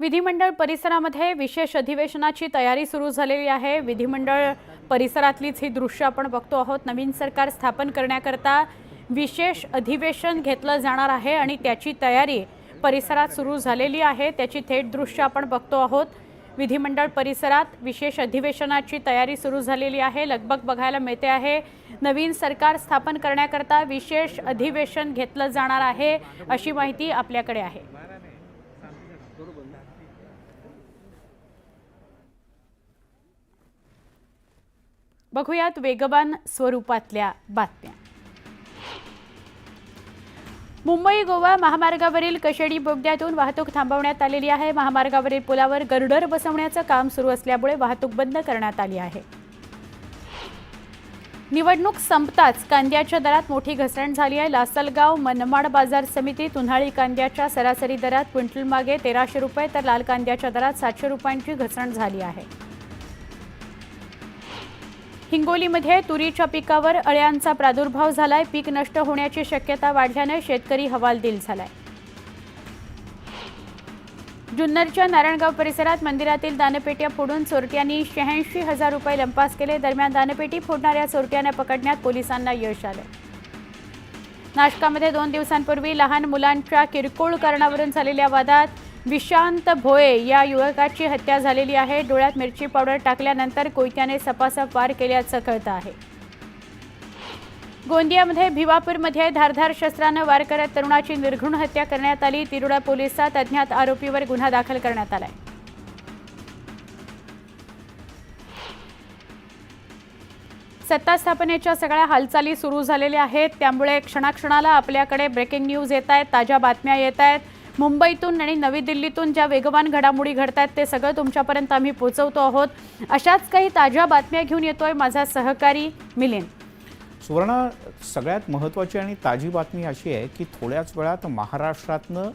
विधिमंडळ परिसरामध्ये विशेष अधिवेशनाची तयारी सुरू झालेली आहे. विधिमंडळ परिसरातलीच ही दृश्य आपण बघतो आहोत. नवीन सरकार स्थापन करण्याकरता विशेष अधिवेशन घेतलं जाणार आहे आणि त्याची तयारी परिसरात सुरू झालेली आहे. त्याची थेट दृश्य आपण बघतो आहोत. विधिमंडळ परिसरात विशेष अधिवेशनाची तयारी सुरू झालेली आहे. लगबग बघायला मिळते आहे. नवीन सरकार स्थापन करण्याकरता विशेष अधिवेशन घेतलं जाणार आहे अशी माहिती आपल्याकडे आहे. बघूयात वेगवान स्वरूपातल्या बातम्या. मुंबई गोवा महामार्गावरील कशेडी बोगद्यातून वाहतूक थांबवण्यात आलेली आहे. महामार्गावरील पुलावर गर्डर बसवण्याचं काम सुरू असल्यामुळे वाहतूक बंद करण्यात आली आहे. निवडणूक संपताच कांद्याच्या दरात मोठी घसरण झाली आहे. लासलगाव मनमाड बाजार समितीत उन्हाळी कांद्याच्या सरासरी दरात क्विंटल मागे तेराशे रुपये तर लाल कांद्याच्या दरात सातशे रुपयांची घसरण झाली आहे. हिंगोलीमध्ये तुरीच्या पिकावर अळ्यांचा प्रादुर्भाव झालाय. पीक नष्ट होण्याची शक्यता वाढल्याने शेतकरी हवालदिल झालाय. जुन्नरच्या नारायणगाव परिसरात मंदिरातील दानपेट्या फोडून चोरट्यांनी शहाऐंशी हजार रुपये लंपास केले. दरम्यान दानपेटी फोडणाऱ्या चोरट्यांना पकडण्यात पोलिसांना यश आलं. नाशकामध्ये दोन दिवसांपूर्वी लहान मुलांच्या किरकोळ कारणावरून झालेल्या वादात विशांत भोये या युवकाची हत्या झालेली आहे. डोळ्यात मिरची पावडर टाकल्यानंतर कोयत्याने सपासप वार केल्याचं कळतं आहे. गोंदियामध्ये भिवापूरमध्ये धारधार शस्त्रानं वार करत तरुणाची निर्घृण हत्या करण्यात आली. तिरुडा पोलिसात अज्ञात आरोपीवर गुन्हा दाखल करण्यात आलाय. सत्ता स्थापनेच्या सगळ्या हालचाली सुरू झालेल्या आहेत. त्यामुळे क्षणाक्षणाला आपल्याकडे ब्रेकिंग न्यूज येत आहेत ताज्या बातम्या येत आहेत. मुंबईतून आणि नवी दिल्लीतून ज्या वेगवान घडामोडी घडत आहेत ते सगळं तुमच्यापर्यंत आम्ही पोहोचवतो आहोत. अशाच काही ताज्या बातम्या घेऊन येतोय माझा सहकारी मिलिंद. सुवर्ण सगळ्यात महत्त्वाची आणि ताजी बातमी अशी आहे की थोड्याच वेळात महाराष्ट्रातनं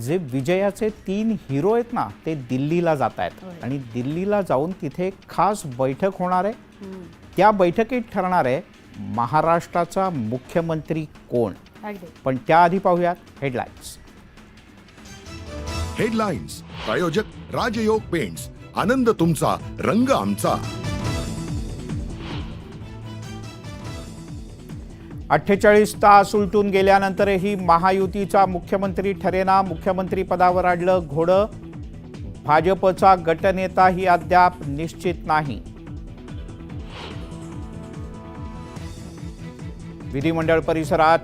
जे विजयाचे तीन हिरो आहेत ना ते दिल्लीला जात आहेत. आणि दिल्लीला जाऊन तिथे खास बैठक होणार आहे. त्या बैठकीत ठरणार आहे महाराष्ट्राचा मुख्यमंत्री कोण? पण त्याआधी पाहूयात हेडलाईन्स हेडलाईन्स प्रायोजक राजयोग पेंट्स आनंद तुमचा. रंग आमचा. अठ्ठेचाळीस तास उलटून गेल्यानंतरही महायुतीचा मुख्यमंत्री ठरेना. मुख्यमंत्री पदावर अडलं घोडं. भाजपचा गटनेताही अद्याप निश्चित नाही. विधिमंडळ परिसरात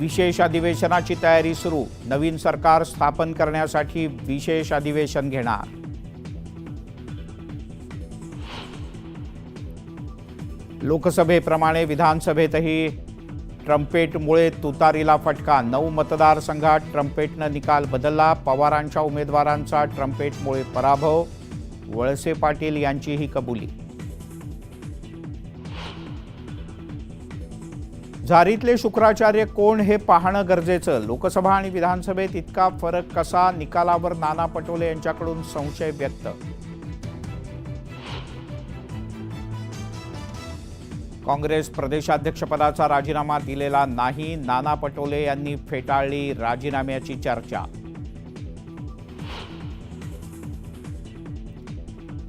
विशेष अधिवेशनाची तयारी सुरू. नवीन सरकार स्थापन करण्यासाठी विशेष अधिवेशन घेणार. लोकसभेप्रमाणे विधानसभेतही ट्रम्पेटमुळे तुतारीला फटका. नऊ मतदारसंघात ट्रम्पेटनं निकाल बदलला. पवारांच्या उमेदवारांचा ट्रम्पेटमुळे पराभव. वळसे पाटील यांचीही कबुली झारीतले शुक्राचार्य कोण हे पाहणं गरजेचं? लोकसभा आणि विधानसभेत इतका फरक कसा? निकालावर नाना पटोले यांच्याकडून संशय व्यक्त. काँग्रेस प्रदेशाध्यक्षपदाचा राजीनामा दिलेला नाही. नाना पटोले यांनी फेटाळली राजीनाम्याची चर्चा.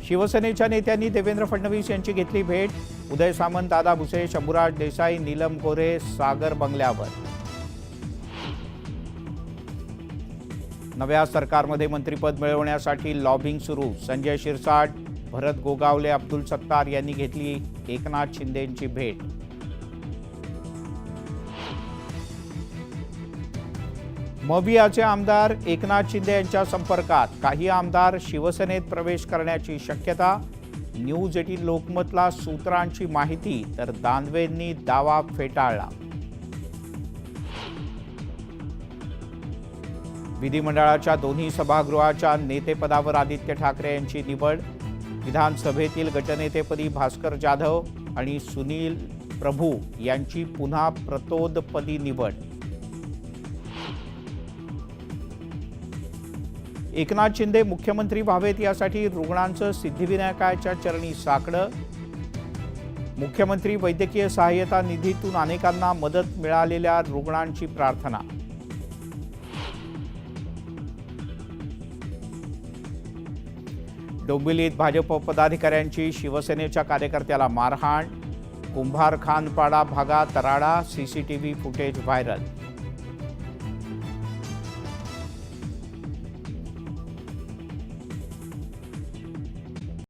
शिवसेनेच्या नेत्यांनी देवेंद्र फडणवीस यांची घेतली भेट. उदय सामंत दादा भुसे शंभूराज देसाई नीलम गोरे सागर बंगल्यावर. नव्या सरकारमध्ये मंत्रिपद मिळवण्यासाठी लॉबिंग सुरू. संजय शिरसाट भरत गोगावले अब्दुल सत्तार यांनी घेतली एकनाथ शिंदेंची भेट. मबियाचे आमदार एकनाथ शिंदे यांच्या संपर्कात. काही आमदार शिवसेनेत प्रवेश करण्याची शक्यता न्यूज एटीन लोकमतला सूत्रांची माहिती तर दानवेंनी दावा फेटाळला. विधिमंडळाच्या दोन्ही सभागृहाच्या नेतेपदावर आदित्य ठाकरे यांची निवड विधानसभेतील गटनेतेपदी भास्कर जाधव आणि सुनील प्रभू यांची पुन्हा प्रतोदपदी निवड. एकनाथ शिंदे मुख्यमंत्री व्हावेत यासाठी रुग्णांचं सिद्धिविनायकाच्या चरणी साकडं. मुख्यमंत्री वैद्यकीय सहाय्यता निधीतून अनेकांना मदत मिळालेल्या रुग्णांची प्रार्थना. डोंबिवलीत भाजप पदाधिकाऱ्यांची शिवसेनेच्या कार्यकर्त्याला मारहाण. कुंभार खानपाडा भागात तराडा सीसीटीव्ही फुटेज व्हायरल.